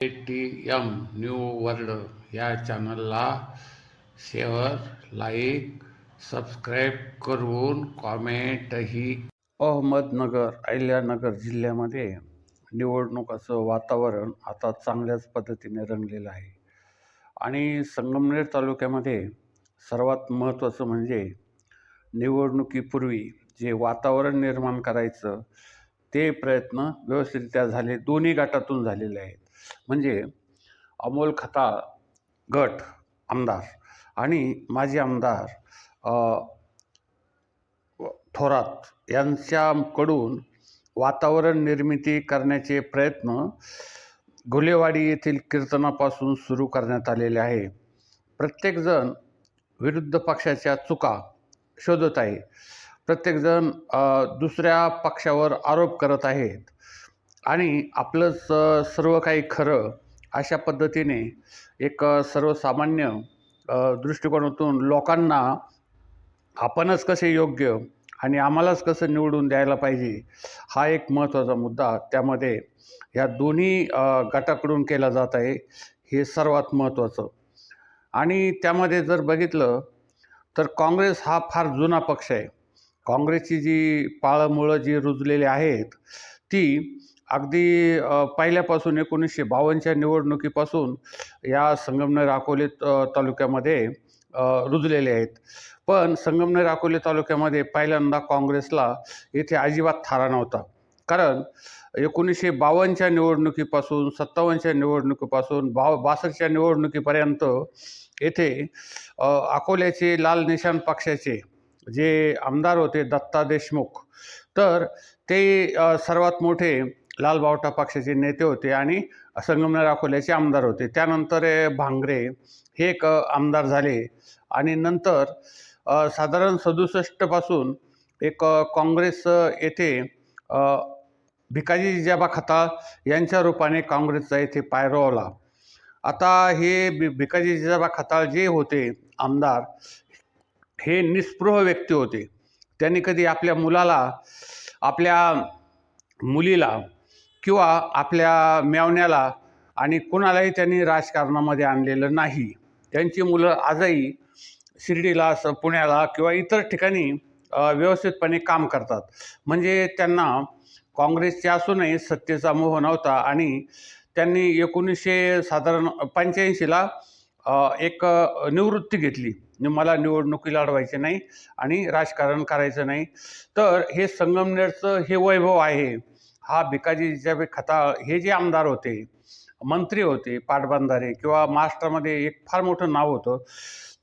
A T M new world या चॅनलला share like subscribe करून कॉमेंटही अहमदनगर अहिल्यानगर जिल्ह्यामध्ये निवडणुकाचं वातावरण आता चांगल्याच पद्धतीने रंगलेलं आहे. आणि संगमनेर तालुक्यामध्ये सर्वात महत्त्वाचं म्हणजे निवडणुकीपूर्वी जे वातावरण निर्माण करायचं ते प्रयत्न व्यवस्थितरित्या झाले. दोन्ही गटातून झालेले आहेत. म्हणजे अमोल खता गट आमदार आणि माजी आमदार थोरात यांच्याकडून वातावरण निर्मिती करण्याचे प्रयत्न घुलेवाडी येथील कीर्तनापासून सुरू करण्यात आलेले आहे. प्रत्येकजण विरुद्ध पक्षाच्या चुका शोधत आहे. प्रत्येकजण दुसऱ्या पक्षावर आरोप करत आहेत. आणि आपलंच सर्व काही खरं अशा पद्धतीने एक सर्वसामान्य दृष्टिकोनातून लोकांना आपणच कसे योग्य आणि आम्हालाच कसं निवडून द्यायला पाहिजे हा एक महत्त्वाचा मुद्दा त्यामध्ये या दोन्ही गटाकडून केला जात आहे हे सर्वात महत्त्वाचं. आणि त्यामध्ये जर बघितलं तर काँग्रेस हा फार जुना पक्ष आहे. काँग्रेसची जी पाळंमुळं जी रुजलेली आहेत ती अगदी पहिल्यापासून एकोणीसशे बावन्नच्या निवडणुकीपासून या संगमनेर अकोले तालुक्यामध्ये रुजलेले आहेत. पण संगमनेर अकोले तालुक्यामध्ये पहिल्यांदा काँग्रेसला येथे अजिबात थारा नव्हता. कारण एकोणीसशे बावन्नच्या निवडणुकीपासून सत्तावन्नच्या निवडणुकीपासून बाव बासष्टच्या निवडणुकीपर्यंत येथे अकोल्याचे लाल निशाण पक्षाचे जे आमदार होते दत्ता देशमुख तर ते सर्वात मोठे लालबावटा पक्षाचे नेते होते आणि संगमनेर अकोल्याचे आमदार होते. त्यानंतर भांगरे हे एक आमदार झाले. आणि नंतर साधारण सदुसष्टपासून एक काँग्रेस येथे भिकाजी जिजाबा खताळ यांच्या रूपाने काँग्रेसचा येथे पायरोवला आता हे भि भिकाजी जिजाबा खताळ जे होते आमदार हे निस्पृह व्यक्ती होते. त्यांनी कधी आपल्या मुलाला आपल्या मुलीला किंवा आपल्या मेवण्याला आणि कुणालाही त्यांनी राजकारणामध्ये आणलेलं नाही. त्यांची मुलं आजही शिर्डीला असं पुण्याला किंवा इतर ठिकाणी व्यवस्थितपणे काम करतात. म्हणजे त्यांना काँग्रेसचे असूनही सत्तेचा मोह नव्हता आणि त्यांनी एकोणीसशे साधारण पंच्याऐंशीला एक निवृत्ती घेतली. मला निवडणुकी लढवायची नाही आणि राजकारण करायचं नाही. तर हे संगमनेरचं हे वैभव आहे. हा भिकाजीच्या खता हे जे आमदार होते मंत्री होते पाटबंधारे किंवा महाराष्ट्रामध्ये एक फार मोठं नाव होतं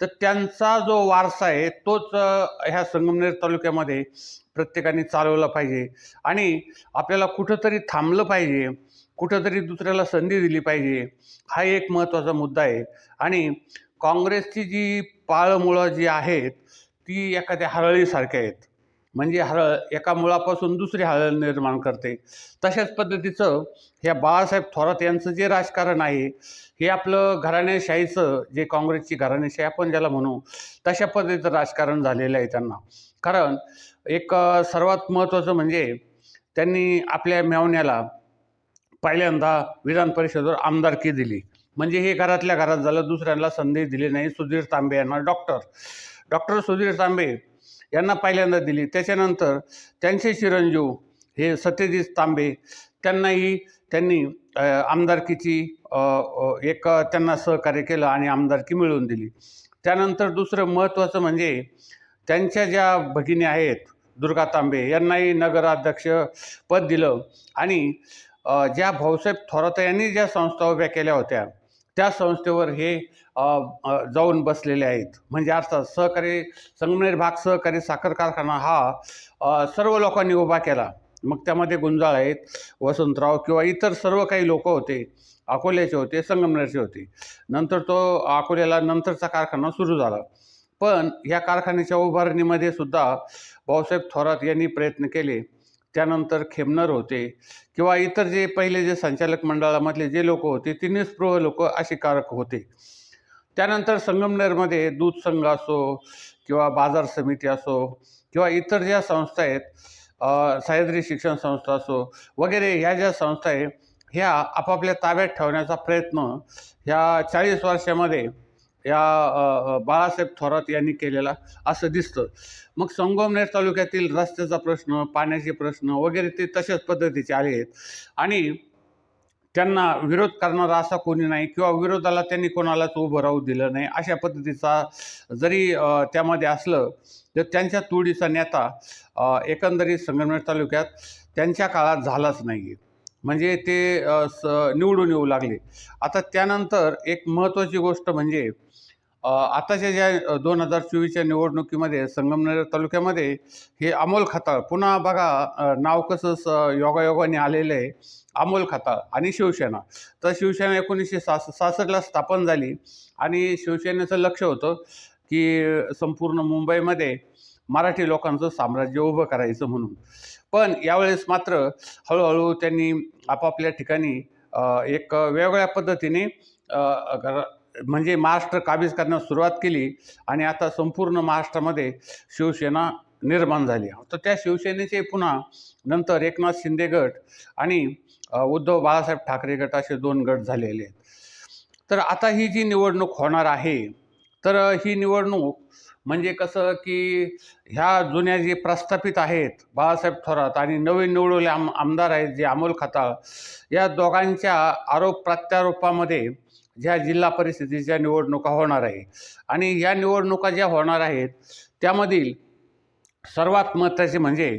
तर त्यांचा जो वारसा आहे तोच ह्या संगमनेर तालुक्यामध्ये प्रत्येकाने चालवला पाहिजे. आणि आपल्याला कुठंतरी थांबलं पाहिजे कुठंतरी दुसऱ्याला संधी दिली पाहिजे हा एक महत्त्वाचा मुद्दा आहे. आणि काँग्रेसची जी पाळमुळं जी आहेत ती एखाद्या हरळीसारख्या आहेत. म्हणजे हळद एका मुळापासून दुसरी हळद निर्माण करते. तशाच पद्धतीचं ह्या बाळासाहेब थोरात यांचं जे राजकारण आहे हे आपलं घराणेशाहीचं जे काँग्रेसची घराणेशाही आपण ज्याला म्हणू तशा पद्धतीचं राजकारण झालेलं आहे त्यांना. कारण एक सर्वात महत्त्वाचं म्हणजे त्यांनी आपल्या मेवण्याला पहिल्यांदा विधान परिषदेवर आमदारकी दिली. म्हणजे हे घरातल्या घरात झालं दुसऱ्यांना संधी दिली नाही. सुधीर तांबे यांना डॉक्टर. डॉक्टर सुधीर तांबे यांना पहिल्यांदा दिली. त्याच्यानंतर त्यांचे चिरंजीव हे सत्यजित तांबे त्यांनाही त्यांनी आमदारकीची एक त्यांना सहकार्य केलं आणि आमदारकी मिळवून दिली. त्यानंतर दुसरं महत्त्वाचं म्हणजे त्यांच्या ज्या भगिनी आहेत दुर्गा तांबे यांनाही नगराध्यक्ष पद दिलं आणि ज्या भाऊसाहेब थोरात यांनी ज्या संस्था उभ्या केल्या होत्या त्या संस्थेवर हे जाऊन बसलेले आहेत. म्हणजे अर्थात सहकारी संगमनेर भाग सहकारी साखर कारखाना हा सर्व लोकांनी उभा केला. मग त्यामध्ये गुंजाळ आहेत वसंतराव किंवा इतर सर्व काही लोक होते अकोल्याचे होते संगमनेरचे होते. नंतर तो अकोल्याला नंतरचा कारखाना सुरू झाला. पण या कारखान्याच्या उभारणीमध्ये सुद्धा भाऊसाहेब थोरात यांनी प्रयत्न केले. त्यानंतर खेमनर होते किंवा इतर जे पहिले जे संचालक मंडळामधले जे लोक होते ते निस्पृह लोक असे कारक होते. त्यानंतर संगमनेरमध्ये दूध संघ असो किंवा बाजार समिती असो किंवा इतर ज्या संस्था आहेत सह्याद्री शिक्षण संस्था असो वगैरे ह्या ज्या संस्था आहे ह्या आपापल्या ताब्यात ठेवण्याचा प्रयत्न ह्या चाळीस वर्षामध्ये या बाळासाहेब थोरात यांनी केलेला असं दिसतं. मग संगमनेर तालुक्यातील रस्त्याचा प्रश्न पाण्याचे प्रश्न वगैरे ते तशाच पद्धतीचे आले आहेत. आणि त्यांना विरोध करणारा असा कोणी नाही किंवा विरोधाला त्यांनी कोणालाच उभं राहू दिलं नाही अशा पद्धतीचा जरी त्यामध्ये असलं तर त्यांच्या तुडीचा नेता एकंदरीत संगमनेर तालुक्यात त्यांच्या काळात झालाच नाही आहे म्हणजे ते स निवडून येऊ लागले. आता त्यानंतर एक महत्त्वाची गोष्ट म्हणजे आताच्या ज्या दोन हजार चोवीसच्या निवडणुकीमध्ये संगमनेर तालुक्यामध्ये हे अमोल खताळ पुन्हा बघा नाव कसं स योगायोगाने आलेलं आहे. अमोल खताळ आणि शिवसेना. तर शिवसेना एकोणीसशे सास सासष्टला स्थापन झाली आणि शिवसेनेचं लक्ष होतं की संपूर्ण मुंबईमध्ये मराठी लोकांचं साम्राज्य उभं करायचं म्हणून. पण यावेळेस मात्र हळूहळू त्यांनी आपापल्या ठिकाणी एक वेगवेगळ्या पद्धतीने म्हणजे महाराष्ट्र काबीज करण्यास सुरुवात केली आणि आता संपूर्ण महाराष्ट्रामध्ये शिवसेना निर्माण झाली तर त्या शिवसेनेचे पुन्हा नंतर एकनाथ शिंदे गट आणि उद्धव बाळासाहेब ठाकरे गट असे दोन गट झालेले आहेत. तर आता ही जी निवडणूक होणार आहे तर ही निवडणूक म्हणजे कसं की ह्या जुन्या जे प्रस्थापित आहेत बाळासाहेब थोरात आणि नवीन निवडलेले आम आमदार आहेत जे अमोल खताळ या दोघांच्या आरोप प्रत्यारोपामध्ये ज्या जिल्हा परिषदेच्या निवडणुका होणार आहे आणि या निवडणुका ज्या होणार आहेत त्यामधील सर्वात महत्त्वाचे म्हणजे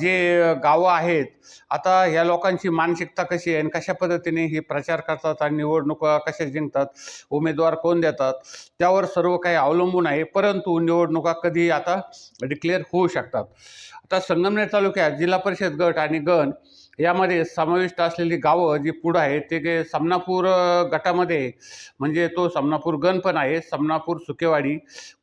जे गावं आहेत आता ह्या लोकांची मानसिकता कशी आहे आणि कशा पद्धतीने हे प्रचार करतात आणि निवडणुका कशा जिंकतात उमेदवार कोण देतात त्यावर सर्व काही अवलंबून आहे. परंतु निवडणुका कधी आता डिक्लेअर होऊ शकतात. आता संगमनेर तालुक्यात जिल्हा परिषद गट आणि गण यामध्ये समाविष्ट असलेली गावं जी पुढं आहेत ते गे समनापूर गटामध्ये म्हणजे तो समनापूर गण पण आहे. समनापूर सुकेवाडी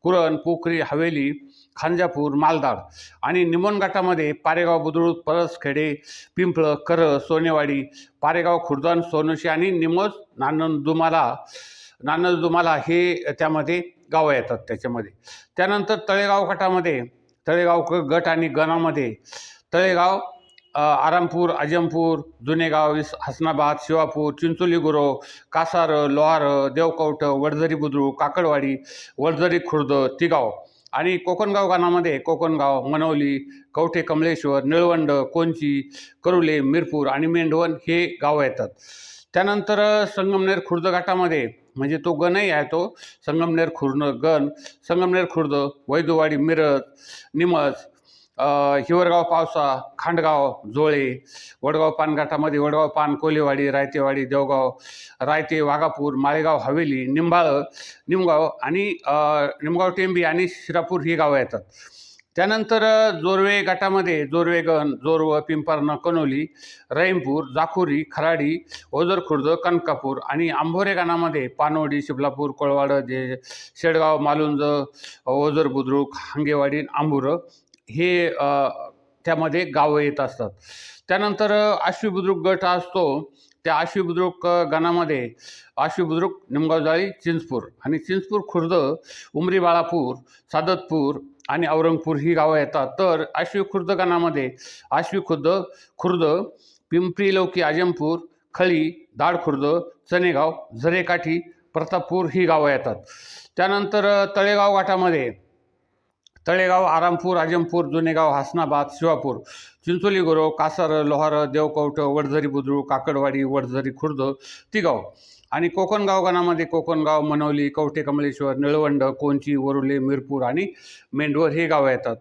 कुरण पोखरी हवेली खांजापूर मालदाड आणि निमोन गटामध्ये पारेगाव बुद्रुक परसखेडे पिंपळ कर सोनेवाडी पारेगाव खुर्दान सोनोशी आणि निमोज नानंदुमाला नानंदुमाला हे त्यामध्ये गावं येतात त्याच्यामध्ये. त्यानंतर तळेगाव गटामध्ये तळेगाव गट आणि गणामध्ये तळेगाव आरामपूर अजमपूर जुनेगाव इस हसनाबाद शिवापूर चिंचोली गुरव कासार लोहार देवकवट वडझरी बुद्रुक काकडवाडी वडझरी खुर्द तिगाव. आणि कोकणगाव गानामध्ये कोकणगाव मनवली कवठे कमलेश्वर निळवंड कोंची करुले मिरपूर आणि मेंढवण हे गावं येतात. त्यानंतर संगमनेर खुर्द घाटामध्ये म्हणजे तो गणही आहे तो संगमनेर खुर्द गण संगमनेर खुर्द वैदुवाडी मिरज निमज हिवरगाव पावसा खांडगाव जोळे वडगाव पानघाटामध्ये वडगाव पान कोलेवाडी रायतेवाडी देवगाव रायते वाघापूर माळेगाव हवेली निंबाळ निमगाव आणि निमगाव टेंबी आणि शिरापूर ही गावं येतात. त्यानंतर जोरवे गटामध्ये जोरवेगण जोरव पिंपर्ण कनोली रहीमपूर जाखुरी खराडी ओझर खुर्द कनकापूर आणि आंभोरे गाणामध्ये पानवडी शिबलापूर कोळवाड जे शेडगाव मालुंज ओझर बुद्रुक हांगेवाडी आंबुरं हे त्यामध्ये गावं येत असतात. त्यानंतर अ, आश्वी बुद्रुक गट हा असतो. त्या आश्वी बुद्रुक गणामध्ये आश्वी बुद्रुक निमगावजाळी चिंचपूर आणि चिंचपूर खुर्द उमरी बाळापूर सादतपूर आणि औरंगपूर ही गावं येतात. तर आश्वी खुर्द गणामध्ये आश्वी खुर्द खुर्द पिंपरी लौकी आजमपूर खळी दाडखुर्द चनेगाव झरेकाठी प्रतापपूर ही गावं येतात. त्यानंतर तळेगाव घाटामध्ये तळेगाव आरामपूर आजमपूर जुनेगाव हासनाबाद शिवापूर चिंचोली गुरव कासर लोहार देवकवट वडझरी बुद्रुक काकडवाडी वडझरी खुर्द तिगाव. आणि कोकणगाव गणामध्ये कोकणगाव मनवली कवठे कमलेश्वर निळवंड कोंची वरुले मिरपूर आणि मेंढवर हे गावं येतात.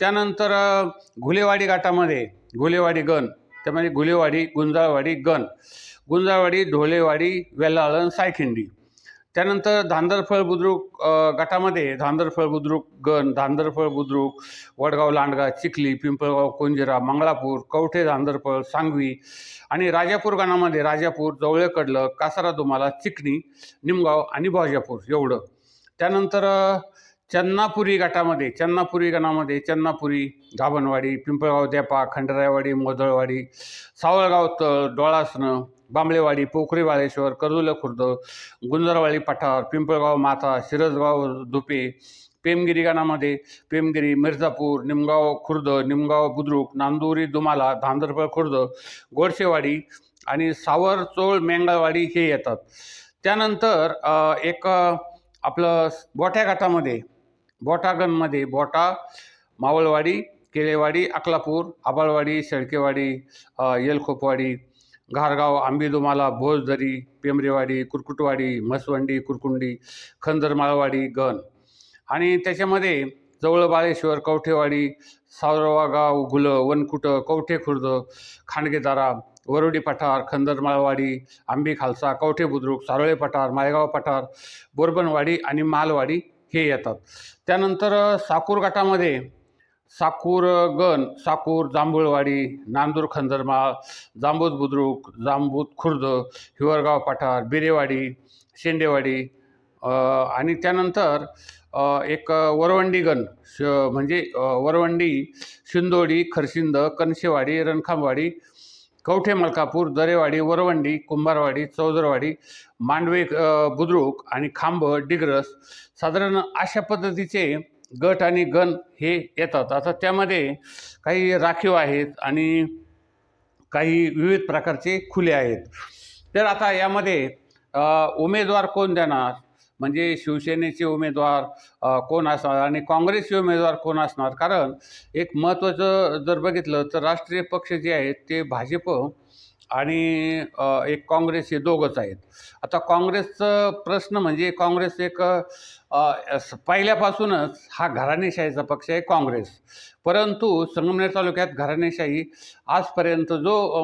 त्यानंतर घुलेवाडी घाटामध्ये घुलेवाडी गण त्यामध्ये घुलेवाडी गुंजाळवाडी गण गुंजाळवाडी ढोलेवाडी वेल्लाळण सायखिंडी. त्यानंतर धांदरफळ बुद्रुक गटामध्ये धांदरफळ बुद्रुक गण धांदरफळ बुद्रुक वडगाव लांडगा चिखली पिंपळगाव कोंजिरा मंगळापूर कवठे धांदरफळ सांगवी आणि राजापूर गणामध्ये राजापूर जवळेकडलं कासारा दुमाला चिकणी निमगाव आणि भोजापूर एवढं. त्यानंतर चन्नापुरी गटामध्ये चन्नापुरी गणामध्ये चन्नापुरी गाभणवाडी पिंपळगाव देपा खंडरायवाडी मोदळवाडी सावळगाव तळ डोळासनं बांबळेवाडी पोखरीवाळेश्वर कर्जुल खुर्द गुंजरवाडी पठार पिंपळगाव माथा शिरसगाव धुपे पेमगिरी गणामध्ये पेमगिरी मिर्झापूर निमगाव खुर्द निमगाव बुद्रुक नांदुरी दुमाला धांदरपळ खुर्द गोडशेवाडी आणि सावरचोळ मेंगळवाडी हे येतात. त्यानंतर एक आपलं बोठ्या घाटामध्ये बोटागणमध्ये बोटा मावळवाडी केळेवाडी अकलापूर आबाळवाडी शेळकेवाडी येलखोपवाडी घारगाव आंबीदुमाला भोजदरी पेंबरेवाडी कुरकुटवाडी म्हसवंडी कुरकुंडी खंदरमाळवाडी गण. आणि त्याच्यामध्ये जवळ बाळेश्वर कवठेवाडी सावरवागाव गुलं वनकुटं कवठे खुर्द खांडगेदारा वरुडी पठार खंदरमाळवाडी आंबी खालसा कवठे बुद्रुक सारोळे पठार माळेगाव पठार बोरबनवाडी आणि मालवाडी हे येतात. त्यानंतर साकूर गटामध्ये साकूर गण साकूर जांभूळवाडी नांदूर खंदरमाळ जांबूत बुद्रुक जांबूत खुर्द हिवरगाव पठार बिरेवाडी शेंडेवाडी आणि त्यानंतर एक वरवंडी गण श म्हणजे वरवंडी शिंदोडी खरशिंद कनशेवाडी रणखांबवाडी कवठे मलकापूर दरेवाडी वरवंडी कुंभारवाडी चौदरवाडी मांडवे बुद्रुक आणि खांब डिग्रस साधारण अशा पद्धतीचे गट आणि गण हे येतात. आता त्यामध्ये काही राखीव आहेत आणि काही विविध प्रकारचे खुले आहेत. तर आता यामध्ये उमेदवार कोण देणार? म्हणजे शिवसेनेचे उमेदवार कोण असणार आणि काँग्रेसचे उमेदवार कोण असणार? कारण एक महत्त्वाचं जर बघितलं तर राष्ट्रीय पक्ष जे आहेत ते भाजप आणि एक काँग्रेस हे दोघंच आहेत. आता काँग्रेसचं प्रश्न म्हणजे काँग्रेस एक पहिल्यापासूनच हा घराणेशाहीचा पक्ष आहे काँग्रेस. परंतु संगमनेर तालुक्यात घराणेशाही आजपर्यंत जो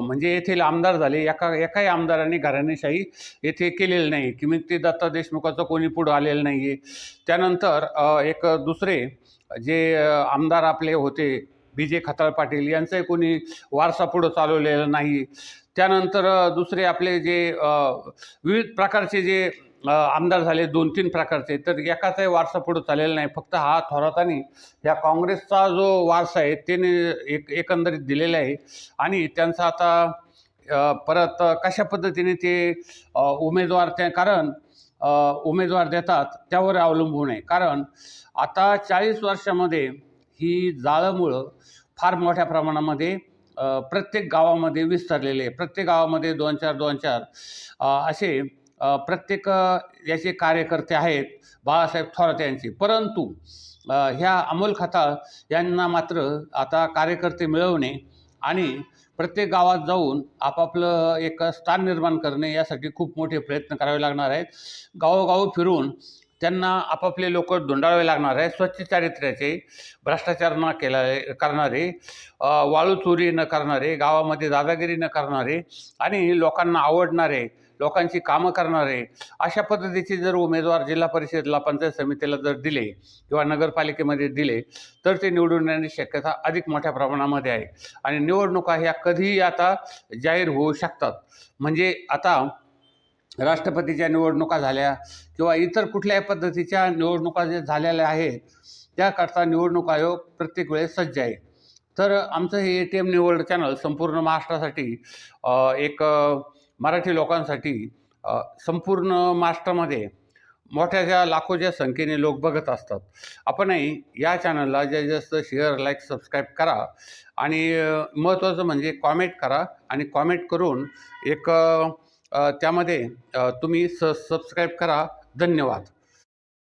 म्हणजे येथील आमदार झाले एका एकाही आमदारांनी घराणेशाही येथे केलेली नाही. किंवा ते दत्ता देशमुखाचं कोणी पुढं आलेलं नाही आहे त्यानंतर एक दुसरे जे आमदार आपले होते बी जे खताळ पाटील यांचंही कोणी वारसा पुढं चालवलेला नाही. त्यानंतर दुसरे आपले जे विविध प्रकारचे जे आमदार झाले दोन तीन प्रकारचे तर एकाचाही वारसा पुढं चाललेला नाही. फक्त हा थोरातानी या काँग्रेसचा जो वारसा आहे त्याने एक एकंदरीत दिलेला आहे. आणि त्यांचा आता परत कशा पद्धतीने ते उमेदवार त्या कारण उमेदवार देतात त्यावर अवलंबून आहे. कारण आता चाळीस वर्षामध्ये ही जाळंमुळं फार मोठ्या प्रमाणामध्ये प्रत्येक गावामध्ये विस्तारलेले आहे प्रत्येक गावामध्ये दोन चार दोन चार असे प्रत्येक याचे कार्यकर्ते आहेत बाळासाहेब थोरात यांचे. परंतु ह्या अमोल खताळ यांना मात्र आता कार्यकर्ते मिळवणे आणि प्रत्येक गावात जाऊन आपापलं एक स्थान निर्माण करणे यासाठी खूप मोठे प्रयत्न करावे लागणार आहेत. गावोगाव फिरून त्यांना आपापले लोक धुंडाळावे लागणार आहे स्वच्छ चारित्र्याचे भ्रष्टाचार न केला करणारे वाळूचोरी वाळू चोरी न करणारे गावामध्ये दादागिरी न करणारे आणि लोकांना आवडणारे लोकांची कामं करणारे अशा पद्धतीचे जर उमेदवार जिल्हा परिषदला पंचायत समितीला जर दिले किंवा नगरपालिकेमध्ये दिले तर ते निवडून येण्याची शक्यता अधिक मोठ्या प्रमाणामध्ये आहे. आणि निवडणुका ह्या कधीही आता जाहीर होऊ शकतात. म्हणजे आता राष्ट्रपतीच्या निवडणुका झाल्या किंवा इतर कुठल्याही पद्धतीच्या निवडणुका जे झालेल्या आहेत त्याकरता निवडणूक आयोग प्रत्येक वेळेस सज्ज आहे. तर आमचं हे ए टी एम निवड चॅनल संपूर्ण महाराष्ट्रासाठी एक मराठी लोकांसाठी संपूर्ण महाराष्ट्रामध्ये मोठ्याच्या लाखोच्या संख्येने लोक बघत असतात. आपणही या चॅनलला जास्तीत जास्त शेअर लाईक सबस्क्राईब करा आणि महत्त्वाचं म्हणजे कॉमेंट करा आणि कॉमेंट करून एक त्यामध्ये तुम्ही स सबस्क्राईब करा. धन्यवाद.